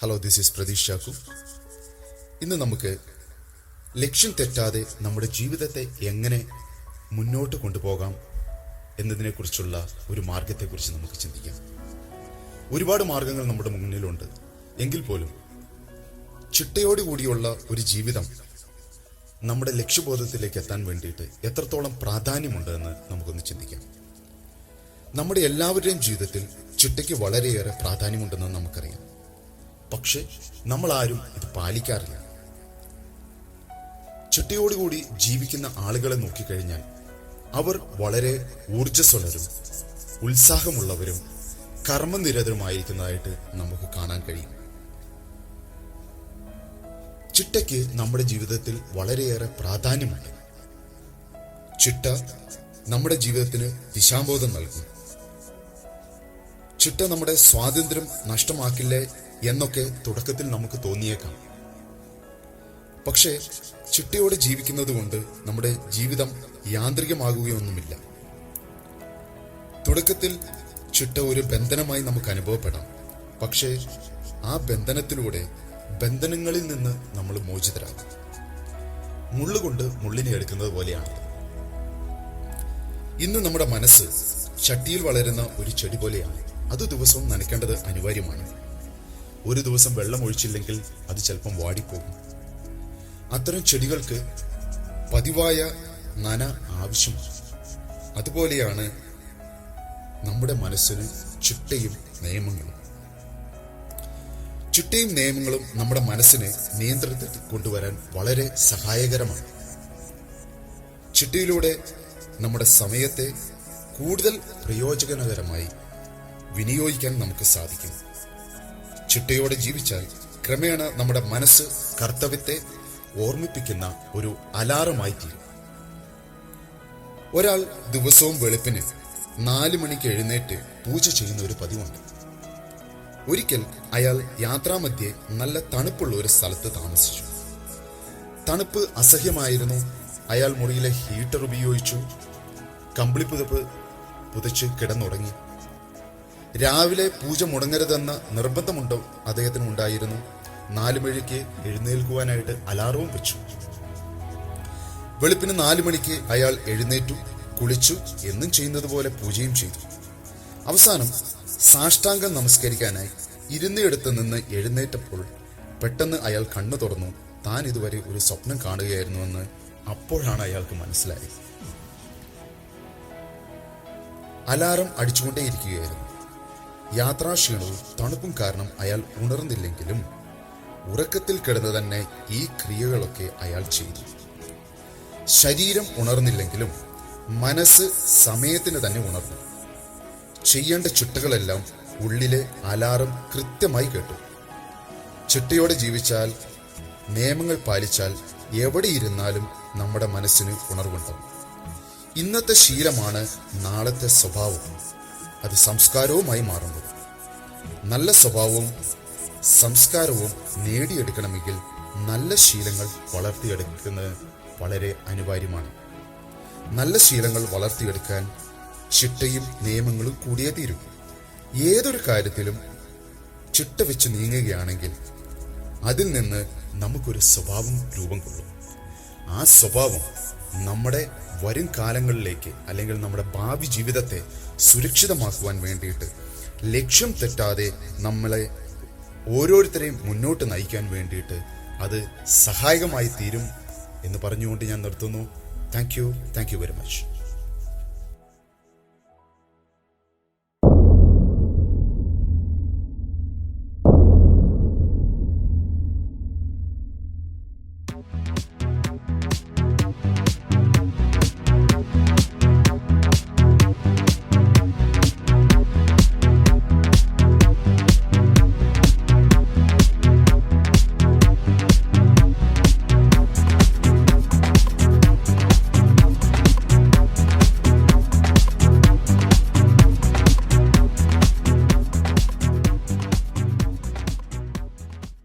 Hello this is Prateesh Chacko ഇന്ന് നമുക്ക് ലക്ഷ്യം തെറ്റാതെ നമ്മുടെ ജീവിതത്തെ എങ്ങനെ മുന്നോട്ട് കൊണ്ടുപോകാം എന്നതിനെക്കുറിച്ചുള്ള ഒരു മാർഗത്തെക്കുറിച്ച് നമുക്ക് ചിന്തിക്കാം. ഒരുപാട് മാർഗങ്ങൾ നമ്മുടെ മുന്നിലുണ്ട്. എങ്കിൽ പോലും ചിട്ടയോടുകൂടിയുള്ള ഒരു ജീവിതം നമ്മുടെ ലക്ഷ്യബോധത്തിലേക്ക് എത്താൻ വേണ്ടിയിട്ട് എത്രത്തോളം പ്രാധാന്യമുണ്ട് എന്ന് നമുക്കൊന്ന് ചിന്തിക്കാം. നമ്മുടെ എല്ലാവരുടെയും ജീവിതത്തിൽ ചിട്ടയ്ക്ക് വളരെയേറെ പ്രാധാന്യമുണ്ടെന്ന് നമുക്കറിയാം. പക്ഷെ നമ്മൾ ആരും ഇത് പാലിക്കാറില്ല. ചിട്ടയോടുകൂടി ജീവിക്കുന്ന ആളുകളെ നോക്കിക്കഴിഞ്ഞാൽ അവർ വളരെ ഊർജസ്വലരും ഉത്സാഹമുള്ളവരും കർമ്മനിരതരുമായിരിക്കുന്നതായിട്ട് നമുക്ക് കാണാൻ കഴിയും. ചിട്ടയ്ക്ക് നമ്മുടെ ജീവിതത്തിൽ വളരെയേറെ പ്രാധാന്യമുണ്ട്. ചിട്ട നമ്മുടെ ജീവിതത്തിന് ദിശാബോധം നൽകും. ചിട്ട നമ്മുടെ സ്വാതന്ത്ര്യം നഷ്ടമാക്കില്ലേ എന്നൊക്കെ തുടക്കത്തിൽ നമുക്ക് തോന്നിയേക്കാം. പക്ഷേ ചിട്ടയോടെ ജീവിക്കുന്നത് കൊണ്ട് നമ്മുടെ ജീവിതം യാന്ത്രികമാകുകയൊന്നുമില്ല. തുടക്കത്തിൽ ചിട്ട ഒരു ബന്ധനമായി നമുക്ക് അനുഭവപ്പെടാം. പക്ഷേ ആ ബന്ധനത്തിലൂടെ ബന്ധനങ്ങളിൽ നിന്ന് നമ്മൾ മോചിതരാകും. മുള്ളുകൊണ്ട് മുള്ളിനെ എടുക്കുന്നത് പോലെയാണ് ഇന്ന് നമ്മുടെ മനസ്സ് ചട്ടിയിൽ വളരുന്ന ഒരു ചെടി പോലെയാണ്. അത് ദിവസവും നനയ്ക്കേണ്ടത് അനിവാര്യമാണ്. ഒരു ദിവസം വെള്ളം ഒഴിച്ചില്ലെങ്കിൽ അത് ചിലപ്പം വാടിപ്പോകും. അത്തരം ചെടികൾക്ക് പതിവായ നന ആവശ്യമാണ്. അതുപോലെയാണ് നമ്മുടെ മനസ്സിന് ചിട്ടയും നിയമങ്ങളും. ചിട്ടയും നിയമങ്ങളും നമ്മുടെ മനസ്സിനെ നിയന്ത്രണത്തിൽ കൊണ്ടുവരാൻ വളരെ സഹായകരമാണ്. ചിട്ടയിലൂടെ നമ്മുടെ സമയത്തെ കൂടുതൽ പ്രയോജനകരമായി വിനിയോഗിക്കാൻ നമുക്ക് സാധിക്കും. ചിട്ടയോടെ ജീവിച്ചാൽ ക്രമേണ നമ്മുടെ മനസ്സ് കർത്തവ്യത്തെ ഓർമ്മിപ്പിക്കുന്ന ഒരു അലാറമായി തീരും ഒരാൾ ദിവസവും വെളുപ്പിന് നാല് മണിക്ക് എഴുന്നേറ്റ് പൂജ ചെയ്യുന്ന ഒരു പതിവുണ്ട്. ഒരിക്കൽ അയാൾ യാത്രാമധ്യേ നല്ല തണുപ്പുള്ള ഒരു സ്ഥലത്ത് താമസിച്ചു. തണുപ്പ് അസഹ്യമായിരുന്നു. അയാൾ മുറിയിലെ ഹീറ്റർ ഉപയോഗിച്ചു. കമ്പിളി പുതപ്പ് പുതച്ച് കിടന്നുറങ്ങി. രാവിലെ പൂജ മുടങ്ങരുതെന്ന നിർബന്ധമുണ്ടോ? അദ്ദേഹത്തിന് ഉണ്ടായിരുന്നു നാലു മണിക്ക് എഴുന്നേൽക്കുവാനായിട്ട് അലാറവും വെച്ചു. വെളുപ്പിന് നാലു മണിക്ക് അയാൾ എഴുന്നേറ്റു കുളിച്ചു എന്നും ചെയ്യുന്നത് പോലെ പൂജയും ചെയ്തു. അവസാനം സാഷ്ടാംഗം നമസ്കരിക്കാനായി ഇരുന്നിടത്ത് നിന്ന് എഴുന്നേറ്റപ്പോൾ പെട്ടെന്ന് അയാൾ കണ്ണു തുറന്നു. താൻ ഇതുവരെ ഒരു സ്വപ്നം കാണുകയായിരുന്നുവെന്ന് അപ്പോഴാണ് അയാൾക്ക് മനസ്സിലായത്. അലാറം അടിച്ചുകൊണ്ടേയിരിക്കുകയായിരുന്നു. യാത്രാക്ഷീണവും തണുപ്പും കാരണം അയാൾ ഉണർന്നില്ലെങ്കിലും ഉറക്കത്തിൽ കിടന്ന് തന്നെ ഈ ക്രിയകളൊക്കെ അയാൾ ചെയ്തു. ശരീരം ഉണർന്നില്ലെങ്കിലും മനസ്സ് സമയത്തിന് തന്നെ ഉണർന്നു. ചെയ്യേണ്ട ചിട്ടകളെല്ലാം ഉള്ളിലെ അലാറം കൃത്യമായി കേട്ടു. ചിട്ടയോടെ ജീവിച്ചാൽ നിയമങ്ങൾ പാലിച്ചാൽ എവിടെ ഇരുന്നാലും നമ്മുടെ മനസ്സിന് ഉണർവുണ്ടാവും ഇന്നത്തെ ശീലമാണ് നാളത്തെ സ്വഭാവം. അത് സംസ്കാരവുമായി മാറുന്നത് നല്ല സ്വഭാവവും സംസ്കാരവും നേടിയെടുക്കണമെങ്കിൽ നല്ല ശീലങ്ങൾ വളർത്തിയെടുക്കുന്നത് വളരെ അനിവാര്യമാണ്. നല്ല ശീലങ്ങൾ വളർത്തിയെടുക്കാൻ ചിട്ടയും നിയമങ്ങളും കൂടിയേ തീരും. ഏതൊരു കാര്യത്തിലും ചിട്ട വെച്ച് നീങ്ങുകയാണെങ്കിൽ അതിൽ നിന്ന് നമുക്കൊരു സ്വഭാവം രൂപം കൊള്ളും. ആ സ്വഭാവം നമ്മുടെ വരും കാലങ്ങളിലേക്ക് അല്ലെങ്കിൽ നമ്മുടെ ഭാവി ജീവിതത്തെ സുരക്ഷിതമാക്കുവാൻ വേണ്ടിയിട്ട് ലക്ഷ്യം തെറ്റാതെ നമ്മളെ ഓരോരുത്തരെയും മുന്നോട്ട് നയിക്കാൻ വേണ്ടിയിട്ട് അത് സഹായകമായി തീരും എന്ന് പറഞ്ഞുകൊണ്ട് ഞാൻ നിർത്തുന്നു. Thank you thank you very much